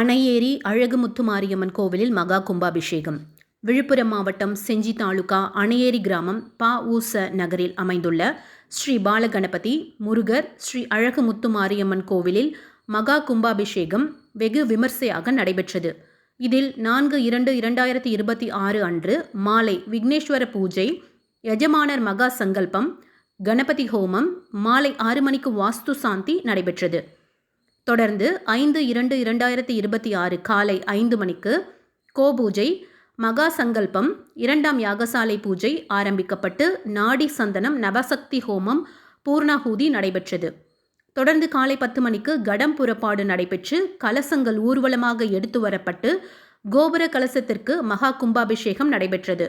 அணையேரி அழகுமுத்து மாரியம்மன் கோவிலில் மகா கும்பாபிஷேகம். விழுப்புரம் மாவட்டம் செஞ்சி தாலுகா அணையேரி கிராமம் பா ஊச நகரில் அமைந்துள்ள ஸ்ரீ பாலகணபதி முருகர் ஸ்ரீ அழகுமுத்து மாரியம்மன் கோவிலில் மகா கும்பாபிஷேகம் வெகு விமர்சையாக நடைபெற்றது. இதில் நான்கு இரண்டு இரண்டாயிரத்தி இருபத்தி ஆறு அன்று மாலை விக்னேஸ்வர பூஜை எஜமானர் மகா சங்கல்பம் கணபதி ஹோமம் மாலை ஆறு மணிக்கு வாஸ்து சாந்தி நடைபெற்றது. தொடர்ந்து ஐந்து இரண்டு இரண்டாயிரத்தி இருபத்தி ஆறு காலை ஐந்து மணிக்கு கோபூஜை மகா சங்கல்பம் இரண்டாம் யாகசாலை பூஜை ஆரம்பிக்கப்பட்டு நாடி சந்தனம் நவசக்தி ஹோமம் பூர்ணாஹூதி நடைபெற்றது. தொடர்ந்து காலை பத்து மணிக்கு கடம் புறப்பாடு நடைபெற்று கலசங்கள் ஊர்வலமாக எடுத்து வரப்பட்டு கோபுர கலசத்திற்கு மகா கும்பாபிஷேகம் நடைபெற்றது.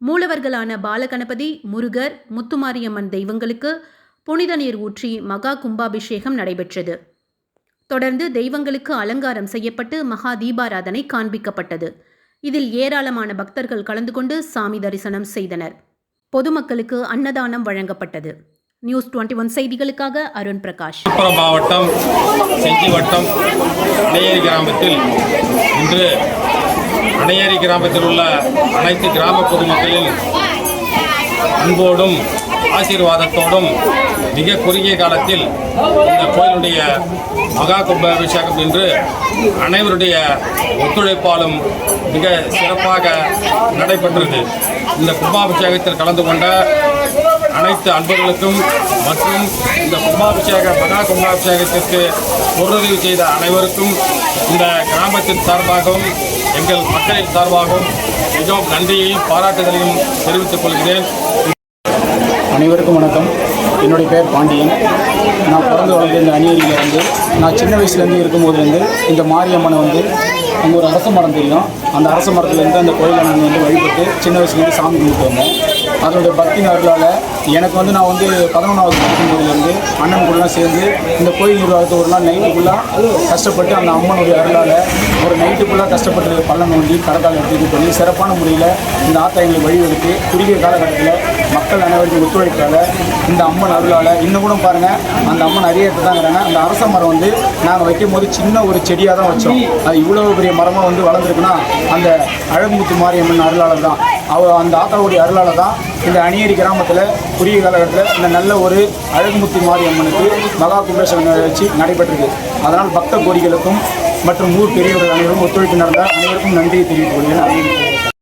மூலவர்களான பாலகணபதி முருகர் முத்துமாரியம்மன் தெய்வங்களுக்கு புனித நீர் ஊற்றி மகா கும்பாபிஷேகம் நடைபெற்றது. தொடர்ந்து தெய்வங்களுக்கு அலங்காரம் செய்யப்பட்டு மகா தீபாராதனை காண்பிக்கப்பட்டது. இதில் ஏராளமான பக்தர்கள் கலந்து கொண்டு சாமி தரிசனம் செய்தனர். பொதுமக்களுக்கு அன்னதானம் வழங்கப்பட்டது. நியூஸ் டுவெண்ட்டி ஒன் செய்திகளுக்காக அருண் பிரகாஷ். விழுப்புரம் மாவட்டம் செஞ்சி வட்டம் அணையேரி கிராமத்தில் இன்று அணையேரி கிராமத்தில் உள்ள அனைத்து கிராம பொதுமக்களின் அன்போடும் ஆசீர்வாதத்தோடும் மிக குறுகிய காலத்தில் இந்த கோயிலுடைய மகா கும்பாபிஷேகம் என்று அனைவருடைய ஒத்துழைப்பாலும் மிக சிறப்பாக நடைபெற்றது. இந்த கும்பாபிஷேகத்தில் கலந்து கொண்ட அனைத்து அன்பர்களுக்கும் மற்றும் இந்த கும்பாபிஷேக மகா கும்பாபிஷேகத்திற்கு பொருளுதவி செய்த அனைவருக்கும் இந்த கிராமத்தின் சார்பாகவும் எங்கள் மக்களின் சார்பாகவும் மிகவும் நன்றியையும் பாராட்டுதலையும் தெரிவித்துக் கொள்கிறேன். அனைவருக்கும் வணக்கம். என்னுடைய பேர் பாண்டியன். நான் பிறந்து வளர்ந்த இந்த அணியரியில் வந்து நான் சின்ன வயசுலேருந்து இருக்கும்போதுலேருந்து இந்த மாரியம்மனை வந்து அங்கே ஒரு அரச மரம் தெரியும். அந்த அரச மரத்துலேருந்து அந்த கோயிலை நான் வந்து வழிபட்டு சின்ன வயசுலேருந்து சாமி கும்பிட்டு வந்தேன். அதனுடைய பக்தி நாட்களால் எனக்கு வந்து நான் வந்து பதினொன்றாவது படிக்கும்போதுலேருந்து அண்ணன் கூடலாம் சேர்ந்து இந்த கோயில் நிர்வாகத்தை ஒரு நாள் நைட்டு ஃபுல்லாக கஷ்டப்பட்டு அந்த அம்மனுடைய அருளால் ஒரு நைட்டு ஃபுல்லாக கஷ்டப்பட்டு பள்ளம் நோண்டி கடற்கால எடுத்து இது பண்ணி சிறப்பான முறையில் இந்த ஆத்தா எங்களுக்கு வழிவெடுத்து குறுகிய காலகட்டத்தில் மக்கள் அனைவருக்கும் ஒத்துழைப்பால் இந்த அம்மன் அருளால் இன்னும் கூட பாருங்கள் அந்த அம்மன் அரியத்தை தாங்கிறாங்க அந்த அரச மரம் வந்து நாங்கள் வைக்கும் போது சின்ன ஒரு செடியாக தான் வச்சோம். அது இவ்வளோ பெரிய மரமாக வந்து வளர்ந்துருக்குன்னா அந்த அழகுமுத்து மாரியம்மன் அருளால் தான். அவ அந்த ஆத்தாவுடைய அருளால் தான் இந்த அணியேரி கிராமத்தில் குறுகிய காலகட்டத்தில் இந்த நல்ல ஒரு அழகுமுத்தி மாரியம்மனுக்கு மகா கும்பேஸ்வரன் நிகழ்ச்சி நடைபெற்றது அதனால் பக்த கோரிகளுக்கும் மற்றும் ஊர் பெரியவர்கள் அனைவரும் ஒத்துழைப்பு நடந்த அனைவருக்கும் நன்றியை தெரிவித்துக் கொள்கிறேன்.